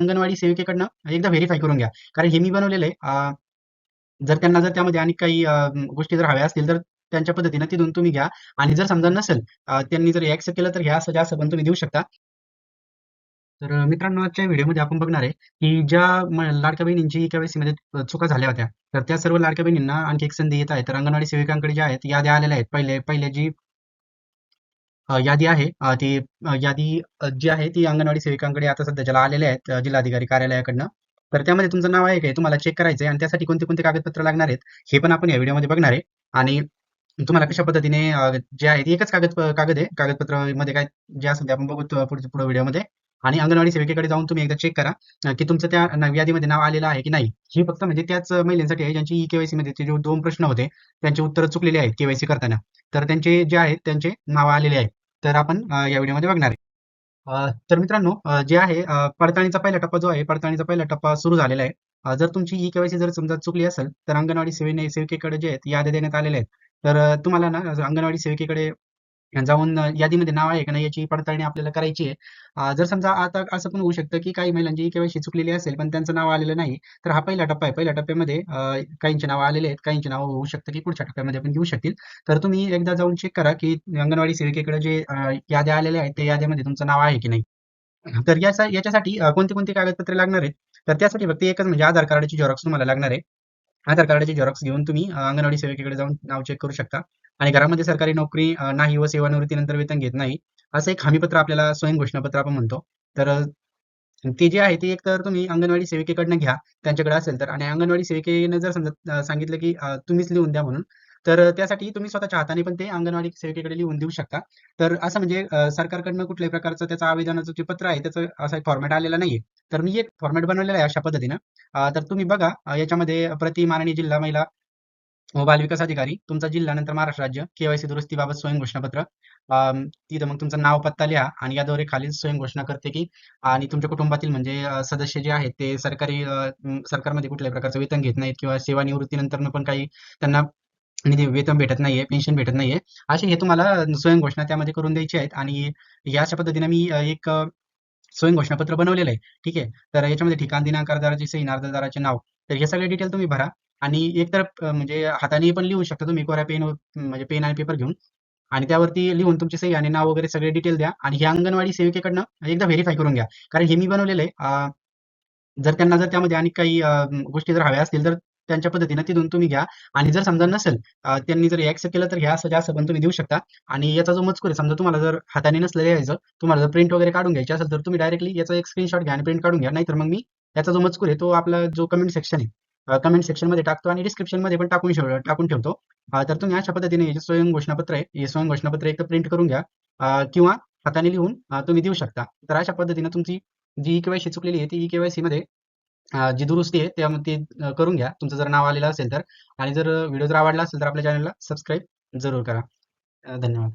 अंगणवाडी सेविकेकडनं एकदा व्हेरीफाय करून घ्या. कारण हे मी बनवलेलं आहे. जर त्यांना जर त्यामध्ये आणि काही गोष्टी जर हव्या असतील तर त्यांच्या पद्धतीनं तिथून तुम्ही घ्या. आणि जर समजा नसेल त्यांनी जर ऍक्सेप्ट केलं तर घ्या असं जास्त पण तुम्ही देऊ शकता. तर मित्रांनो आजच्या व्हिडिओमध्ये आपण बघणार आहे की ज्या लाडक्या बहिणींची केवायसी मध्ये चुका झाल्या होत्या तर त्या सर्व लाडक्या बहिणींना आणखी एक संधी येत आहे. तर अंगणवाडी सेविकांकडे ज्या आहेत याद्या आलेल्या आहेत. पहिले पहिले जी यादी आहे. अ, ती अ, यादी अ, जी आहे ती अंगणवाडी सेविकांकडे आता सध्याच्याला आलेल्या आहेत अ, जिल्हाधिकारी कार्यालयाकडनं. तर त्यामध्ये तुमचं नाव आहे काय तुम्हाला चेक करायचं आहे आणि त्यासाठी कोणते कोणते कागदपत्र लागणार आहेत हे पण आपण या व्हिडिओमध्ये बघणार आहे. आणि तुम्हाला कशा पद्धतीने अ, जे आहे ते एकच कागद कागद आहे. कागदपत्रमध्ये काय जे असेल ते आपण बघू त- पुढच्या पुढे व्हिडिओमध्ये. आणि अंगणवाडी सेविकेकडे जाऊन तुम्ही एकदा चेक करा अ, की तुमचं त्या न- यादीमध्ये नाव आलेलं आहे की नाही. ही फक्त म्हणजे त्याच महिलांसाठी आहे ज्यांची ई केवायसी मध्ये जे दोन प्रश्न होते त्यांचे उत्तर चुकलेले आहेत केवायसी करताना. तर त्यांचे जे आहेत त्यांचे नाव आलेले आहेत. तर आपण या व्हिडिओमध्ये बघणार आहे. तर मित्रांनो जे आहे पडताळणीचा पहिला टप्पा जो आहे पडताळणीचा पहिला टप्पा सुरू झालेला आहे. जर तुमची ई केवायसी जर समजा चुकली असेल तर अंगणवाडी सेवे सेविकेकडे जे आहेत याद्या देण्यात आलेल्या आहेत. तर तुम्हाला ना अंगणवाडी सेविकेकडे जाऊन यादीमध्ये नाव आहे का नाही याची पडताळणी आपल्याला करायची आहे. जर समजा आता असं पण होऊ शकतं की काही महिलांची केवायसी चुकलेली असेल पण त्यांचं नाव आलेलं नाही तर हा पहिला टप्पा आहे. पहिल्या टप्प्यामध्ये काहींचे नाव आलेले आहेत काहींचे नाव होऊ शकतं की पुढच्या टप्प्यामध्ये पण घेऊ शकतील. तर तुम्ही एकदा जाऊन चेक करा की अंगणवाडी सेविकेकडे जे याद्या आलेल्या आहेत त्या याद्यामध्ये तुमचं नाव आहे की नाही. तर याचा याच्यासाठी कोणती कोणती कागदपत्रे लागणार आहेत? तर त्यासाठी फक्त एकच म्हणजे आधार कार्डची झेरॉक्स तुम्हाला लागणार आहे. आधार कार्डाची झेरॉक्स घेऊन तुम्ही अंगणवाडी सेविकेकडे जाऊन नाव चेक करू शकता. आणि घरामध्ये सरकारी नोकरी नाही व सेवानिवृत्तीनंतर वेतन घेत नाही असं एक हमीपत्र आपल्याला स्वयं घोषणापत्र आपण म्हणतो. तर ते जे आहे ते एक तर तुम्ही अंगणवाडी सेविकेकडनं घ्या त्यांच्याकडे असेल तर. आणि अंगणवाडी सेविकेने जर समजा सांगितलं की तुम्हीच लिहून द्या म्हणून तर त्यासाठी तुम्ही स्वतःच्या हाताने पण ते अंगणवाडी सेविकेकडे लिहून देऊ शकता. तर असं म्हणजे सरकारकडनं कुठल्याही प्रकारचं त्याचं आवेदनाचं जे पत्र आहे त्याचं असा एक फॉर्मॅट आलेला नाहीये. तर मी एक फॉर्मॅट बनवलेला आहे अशा पद्धतीनं. तर तुम्ही बघा याच्यामध्ये प्रति माननीय जिल्हा महिला व बाल विकास अधिकारी तुमचा जिल्हा नंतर महाराष्ट्र राज्य केवायसी दुरुस्तीबाबत स्वयं घोषणापत्र तिथं मग तुमचं नाव पत्ता लिहा आणि याद्वारे खालील स्वयं घोषणा करते की आणि तुमच्या कुटुंबातील म्हणजे सदस्य जे आहेत ते सरकारी सरकारमध्ये कुठल्याही प्रकारचं वेतन घेत नाहीत किंवा सेवानिवृत्तीनंतर पण काही त्यांना आणि वेतन भेटत नाहीये पेन्शन भेटत नाहीये. असे हे तुम्हाला स्वयं घोषणा त्यामध्ये करून द्यायची आहेत आणि या अशा पद्धतीने मी एक स्वयं घोषणापत्र बनवलेलं आहे. ठीक आहे? तर याच्यामध्ये ठिकाण दिनांक अर्जदाराची सही अर्जदाराचे नाव तर हे सगळे डिटेल तुम्ही भरा. आणि एक तर म्हणजे हाताने पण लिहू शकता तुम्ही कोऱ्या पेन म्हणजे पेन आणि पेपर घेऊन. आणि त्यावरती लिहून तुमची सही आणि नाव वगैरे सगळे डिटेल द्या. आणि हे अंगणवाडी सेविकेकडनं एकदा व्हेरीफाय करून घ्या. कारण हे मी बनवलेलं आहे. जर त्यांना जर त्यामध्ये आणि काही गोष्टी जर हव्या असतील तर त्यांच्या पद्धतीनं तिथून तुम्ही घ्या. आणि जर समजा नसेल त्यांनी जर ऍक्सेप्ट केलं तर घ्या असं जास्त पण तुम्ही देऊ शकता. आणि याचा जो मजकूर आहे समजा तुम्हाला जर हाताने नसलं लिहायचं तुम्हाला जर प्रिंट वगैरे काढून घ्यायची असेल तर तुम्ही डायरेक्टली याचा एक स्क्रीनशॉट घ्या आणि प्रिंट काढून घ्या. नाहीतर मग मी याचा जो मजकूर आहे तो आपला जो कमेंट सेक्शन आहे कमेंट सेक्शनमध्ये टाकतो आणि डिस्क्रिप्शनमध्ये पण टाकून टाकून ठेवतो. तर तुम्ही अशा पद्धतीने जे स्वयं घोषणापत्र आहे हे स्वयं घोषणापत्र एक प्रिंट करून घ्या. किंवा हाताने लिहून तुम्ही देऊ शकता. तर अशा पद्धतीने तुमची जी ई केवायसी चुकलेली आहे ती केवायसी मध्ये जी दुरुस्ती आहे त्यामध्ये ती करून घ्या. तुमचं जर नाव आलेलं असेल तर. आणि जर व्हिडिओ जर आवडला असेल तर आपल्या चॅनलला सबस्क्राईब जरूर करा. धन्यवाद.